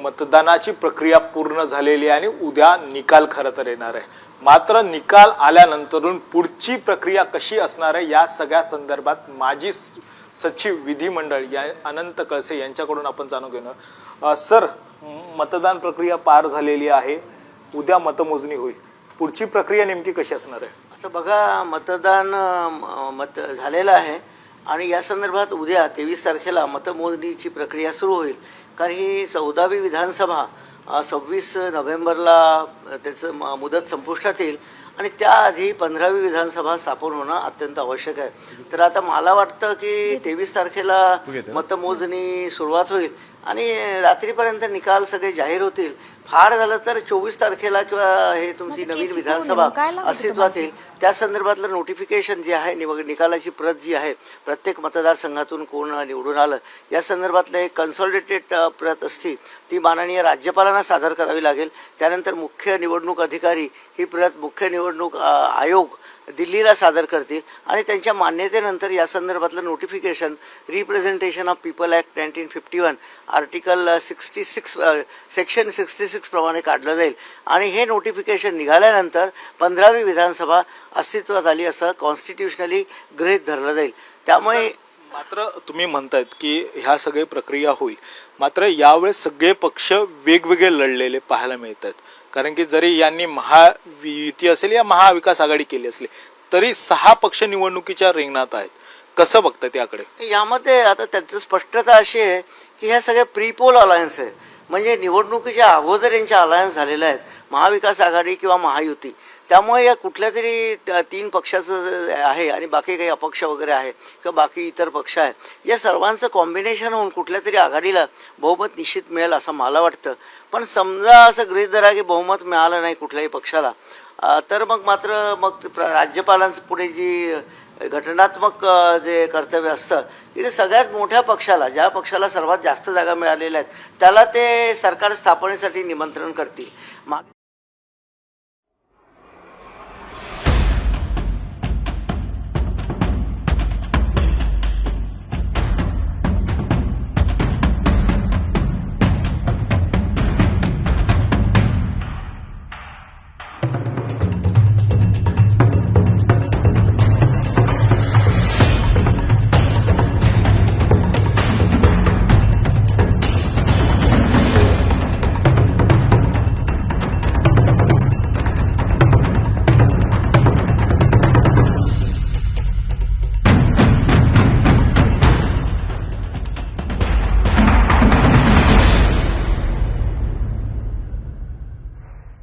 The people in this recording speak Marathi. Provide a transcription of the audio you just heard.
मतदानाची प्रक्रिया पूर्ण झालेली आहे आणि उद्या निकाल खरं तर येणार आहे. मात्र निकाल आल्यानंतरून पुढची प्रक्रिया कशी असणार आहे या सगळ्या संदर्भात माजी सचिव विधिमंडळ या अनंत कळसे यांच्याकडून आपण जाणून घेणार. सर मतदान प्रक्रिया पार झालेली आहे. उद्या मतमोजणी होईल. पुढची प्रक्रिया नेमकी कशी असणार आहे? आता बघा मतदान मत झालेलं आहे आणि या संदर्भात उद्या तेवीस तारखेला मतमोजणीची प्रक्रिया सुरू होईल. कारण ही चौदावी विधानसभा सव्वीस नोव्हेंबरला त्याचं म- मुदत संपुष्टात येईल. आणि त्याआधी पंधरावी विधानसभा स्थापन होणं अत्यंत आवश्यक आहे. तर आता मला वाटतं की तेवीस तारखेला मतमोजणी सुरुवात होईल. आणि रात्रीपर्यंत निकाल सगळे जाहीर होतील. फार झालं तर चोवीस तारखेला किंवा हे तुमची नवीन विधानसभा अस्तित्वात येईल. त्या संदर्भातलं नोटिफिकेशन जे आहे निवड निकालाची प्रत जी आहे प्रत्येक मतदारसंघातून कोण निवडून आलं या संदर्भातलं एक कन्सॉलिडेटेड प्रत असती. ती माननीय राज्यपालांना सादर करावी लागेल. त्यानंतर मुख्य निवडणूक अधिकारी ही प्रत मुख्य निवडणूक आयोग दिल्लीला सादर करतील आणि त्यांच्या मान्यतेनंतर या संदर्भातलं notification representation of people act nineteen fifty one article sixty six section sixty सिक्सप्रमाणे काढलं जाईल. आणि हे नोटिफिकेशन निघाल्यानंतर पंधरावी विधानसभा अस्तित्वात आली असं कॉन्स्टिट्युशनली गृहीत धरलं जाईल. त्यामुळे मात्र तुम्ही म्हणतायत की ह्या सगळी प्रक्रिया होईल. मात्र यावेळेस सगळे पक्ष वेगवेगळे लढलेले पाहायला मिळत आहेत कारण की जरी यांनी महायुती असेल या महाविकास आघाडी केली असली तरी सहा पक्ष निवडणुकीच्या रिंगणात आहेत. कसं बघतात याकडे? यामध्ये आता त्यांचं स्पष्टता अशी आहे की ह्या सगळ्या प्रीपोल अलायन्स आहे म्हणजे निवडणुकीच्या अगोदर यांच्या अलायन्स झालेल्या आहेत. महाविकास आघाडी किंवा महायुती. त्यामुळे या कुठल्या तरी त्या तीन पक्षाचं आहे आणि बाकी काही अपक्ष वगैरे आहे किंवा बाकी इतर पक्ष आहे या सर्वांचं कॉम्बिनेशन होऊन कुठल्या तरी आघाडीला बहुमत निश्चित मिळेल असं मला वाटतं. पण समजा असं गृहित धरा की बहुमत मिळालं नाही कुठल्याही पक्षाला तर मग मात्र मग प्र- राज्यपालांचं पुढे जी घटनात्मक जे कर्तव्य असतं की ते सगळ्यात मोठ्या पक्षाला ज्या पक्षाला सर्वात जास्त जागा मिळालेल्या आहेत त्याला ते सरकार स्थापनेसाठी निमंत्रण करतील. मागे